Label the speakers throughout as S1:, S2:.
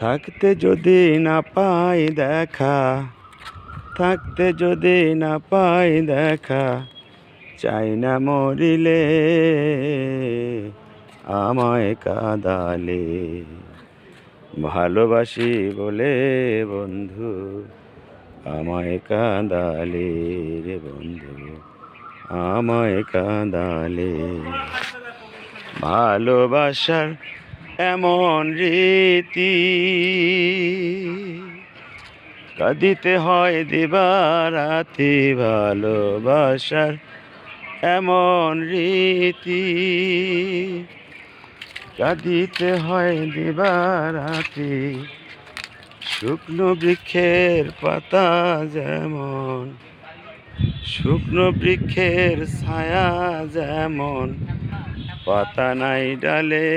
S1: থাকতে যদি না পাই দেখা, থাকতে যদি না পাই দেখা, চাই না মরিলে, আমায় কাদালে। ভালোবাসি বলে বন্ধু, আমায় কাঁদালে রে বন্ধু, আমায় কাঁদালে। ভালোবাসার এমন রীতি। কাঁদিতে হয় দিবারাতি ভালোবাসার এমন রীতি। কাঁদিতে হয় দিবারাতি শুকনো বৃক্ষের পাতা যেমন, শুকনো বৃক্ষের ছায়া যেমন পাতা নাই ডালে,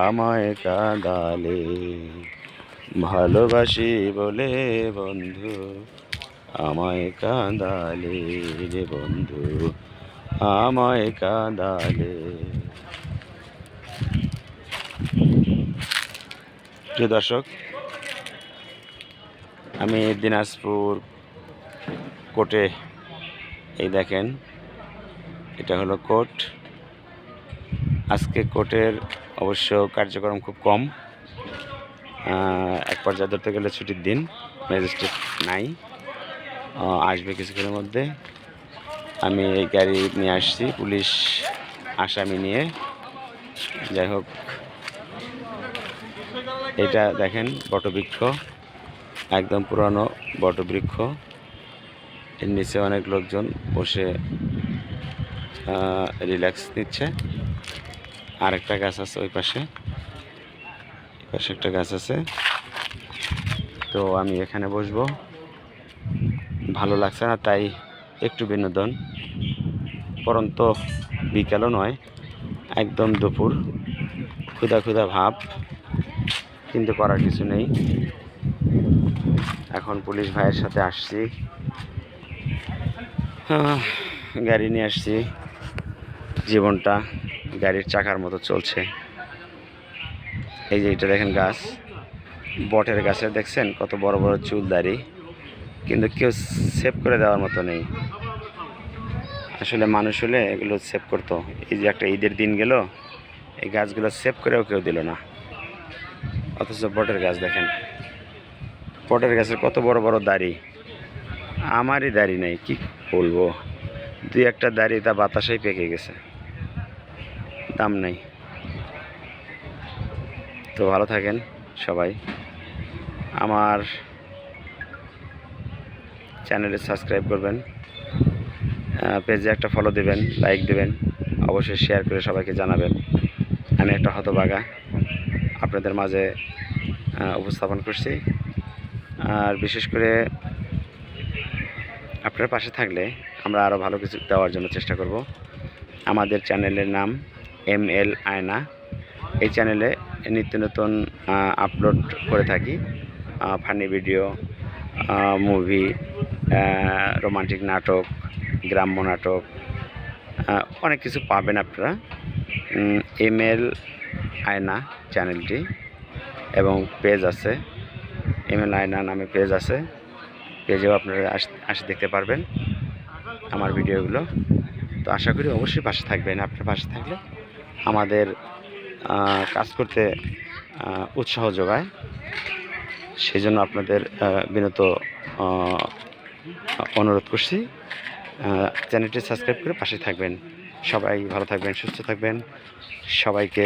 S1: আমায় কাঁদালে। ভালোবাসি বলে বন্ধু, আমায় কাঁদালে রে বন্ধু, আমায় কাঁদালে। প্রিয় দর্শক, আমি দিনাজপুর কোর্টে এই দেখেন এটা হলো কোর্ট। আজকে কোর্টের অবশ্য কার্যক্রম খুব কম। এক পর্যায়ে ধরতে গেলে ছুটির দিন, ম্যাজিস্ট্রেট নাই। আসবে কিছুক্ষণের মধ্যে। আমি এই গাড়ি নিয়ে আসছি, পুলিশ আসামি নিয়ে। যাই হোক, এটা দেখেন বটবৃক্ষ, একদম পুরানো বটবৃক্ষ। এর নিচে অনেক লোকজন বসে রিল্যাক্স নিচ্ছে। আর একটা গাছ আছে ওই পাশে। পাশে একটা গাছ আছে। তো আমি এখানে বসবো। ভালো লাগছে না, তাই একটু বিনোদন। পরন্ত বিকালও নয়, একদম দুপুর। ক্ষুদা ক্ষুধা ভাব, কিন্তু করার কিছু নেই। এখন পুলিশ ভাইয়ের সাথে আসছি। গাড়ি নিয়ে আসছি। জীবনটা গাড়ির চাকার মতো চলছে। এই যে এটা দেখেন গাছ। বটের গাছের দেখছেন কত বড় বড় চুল দাড়ি। কিন্তু কেউ সেভ করে দেওয়ার মতো নেই। আসলে মানুষ হলে এগুলো সেভ করতো। এই যে একটা ঈদের দিন গেল, এই গাছগুলো সেভ করেও কেউ দিল না। অথচ বটের গাছ দেখেন। বটের গাছের কত বড় বড় দাড়ি। আমারই দাড়ি নেই, কি বলব? দুই একটা দাড়ি তা বাতাসেই পেকে গেছে। দাম নেই। তো ভালো থাকেন সবাই। আমার চ্যানেলে সাবস্ক্রাইব করবেন পেজে একটা ফলো দেবেন লাইক দেবেন, অবশ্যই শেয়ার করে সবাইকে জানাবেন। আমি একটা হতবাগা আপনাদের মাঝে উপস্থাপন করছি। আর বিশেষ করে আপনার পাশে থাকলে আমরা আরও ভালো কিছু দেওয়ার জন্য চেষ্টা করব। আমাদের চ্যানেলের নাম এম এল আয়না। এই চ্যানেলে নিত্য নতুন আপলোড করে থাকি। ফানি ভিডিও মুভি রোমান্টিক নাটক, গ্রাম্য নাটক অনেক কিছু পাবেন আপনারা। এম এল আয়না চ্যানেলটি এবং পেজ আছে। এম এল আয়না নামে পেজ আছে। পেজেও আপনারা আসে দেখতে পারবেন আমার ভিডিওগুলো। তো আশা করি অবশ্যই পাশে থাকবেন। আপনার পাশে থাকলে আমাদের কাজ করতে উৎসাহ যোগায়। সেই জন্য আপনাদের বিনত অনুরোধ করছি। চ্যানেলটি সাবস্ক্রাইব করে পাশে থাকবেন। সবাই ভালো থাকবেন, সুস্থ থাকবেন। সবাইকে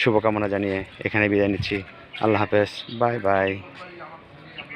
S1: শুভকামনা জানিয়ে এখানে বিদায় নিচ্ছি। আল্লাহ হাফেজ। Bye bye.